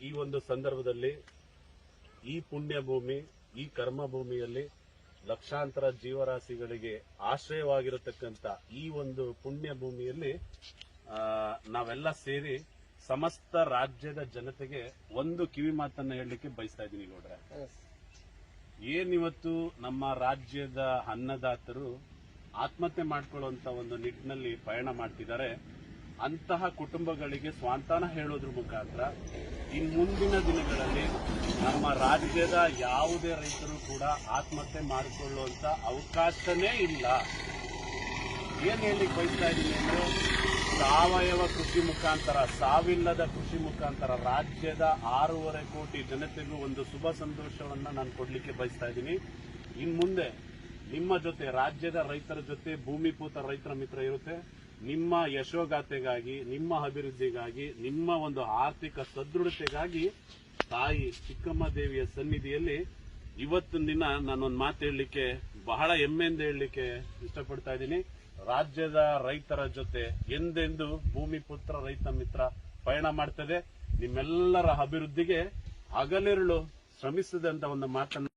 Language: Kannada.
ಈ ಒಂದು ಸಂದರ್ಭದಲ್ಲಿ ಈ ಪುಣ್ಯ ಭೂಮಿ ಈ ಕರ್ಮ ಭೂಮಿಯಲ್ಲಿ ಲಕ್ಷಾಂತರ ಜೀವರಾಶಿಗಳಿಗೆ ಆಶ್ರಯವಾಗಿರತಕ್ಕಂತ ಈ ಒಂದು ಪುಣ್ಯ ಭೂಮಿಯಲ್ಲಿ ನಾವೆಲ್ಲ ಸೇರಿ ಸಮಸ್ತ ರಾಜ್ಯದ ಜನತೆಗೆ ಒಂದು ಕಿವಿ ಮಾತನ್ನ ಹೇಳಲಿಕ್ಕೆ ಬಯಸ್ತಾ ಇದ್ದೀನಿ ಗೌಡ್ರೆ. ಏನಿವತ್ತು ನಮ್ಮ ರಾಜ್ಯದ ಅನ್ನದಾತರು ಆತ್ಮಹತ್ಯೆ ಮಾಡ್ಕೊಳ್ಳುವಂತ ಒಂದು ನಿಟ್ಟಿನಲ್ಲಿ ಪಯಣ ಮಾಡ್ತಿದ್ದಾರೆ. ಅಂತಹ ಕುಟುಂಬಗಳಿಗೆ ಸ್ವಾಂತನ ಹೇಳೋದ್ರ ಮುಖಾಂತರ ಇನ್ ಮುಂದಿನ ದಿನಗಳಲ್ಲಿ ನಮ್ಮ ರಾಜ್ಯದ ಯಾವುದೇ ರೈತರು ಕೂಡ ಆತ್ಮಹತ್ಯೆ ಮಾಡಿಕೊಳ್ಳುವಂತ ಅವಕಾಶನೇ ಇಲ್ಲ. ಏನ್ ಹೇಳಿ ಬಯಸ್ತಾ ಇದ್ದೀನಿ ಅಂದ್ರೆ ಸಾವಯವ ಕೃಷಿ ಮುಖಾಂತರ, ಸಾವಿಲ್ಲದ ಕೃಷಿ ಮುಖಾಂತರ ರಾಜ್ಯದ ಆರೂವರೆ ಕೋಟಿ ಜನತೆಗೂ ಒಂದು ಶುಭ ಸಂತೋಷವನ್ನ ನಾನು ಕೊಡ್ಲಿಕ್ಕೆ ಬಯಸ್ತಾ ಇದ್ದೀನಿ ಇನ್ ಮುಂದೆ ನಿಮ್ಮ ಜೊತೆ ರಾಜ್ಯದ ರೈತರ ಜೊತೆ ಭೂಮಿಪೂತ ರೈತರ ಮಿತ್ರ ಇರುತ್ತೆ. ನಿಮ್ಮ ಯಶೋಗಾಥೆಗಾಗಿ, ನಿಮ್ಮ ಅಭಿವೃದ್ಧಿಗಾಗಿ, ನಿಮ್ಮ ಒಂದು ಆರ್ಥಿಕ ಸದೃಢತೆಗಾಗಿ ತಾಯಿ ಚಿಕ್ಕಮ್ಮ ದೇವಿಯ ಸನ್ನಿಧಿಯಲ್ಲಿ ಇವತ್ತಿನ ದಿನ ನಾನೊಂದು ಮಾತು ಹೇಳಲಿಕ್ಕೆ ಬಹಳ ಹೆಮ್ಮೆಯಿಂದ ಹೇಳಲಿಕ್ಕೆ ಇಷ್ಟಪಡ್ತಾ ಇದ್ದೀನಿ. ರಾಜ್ಯದ ರೈತರ ಜೊತೆ ಎಂದೆಂದು ಭೂಮಿ ಪುತ್ರ ರೈತ ಮಿತ್ರ ಪಯಣ ಮಾಡ್ತದೆ. ನಿಮ್ಮೆಲ್ಲರ ಅಭಿವೃದ್ಧಿಗೆ ಹಗಲಿರುಳು ಶ್ರಮಿಸಿದಂತ ಒಂದು ಮಾತನ್ನು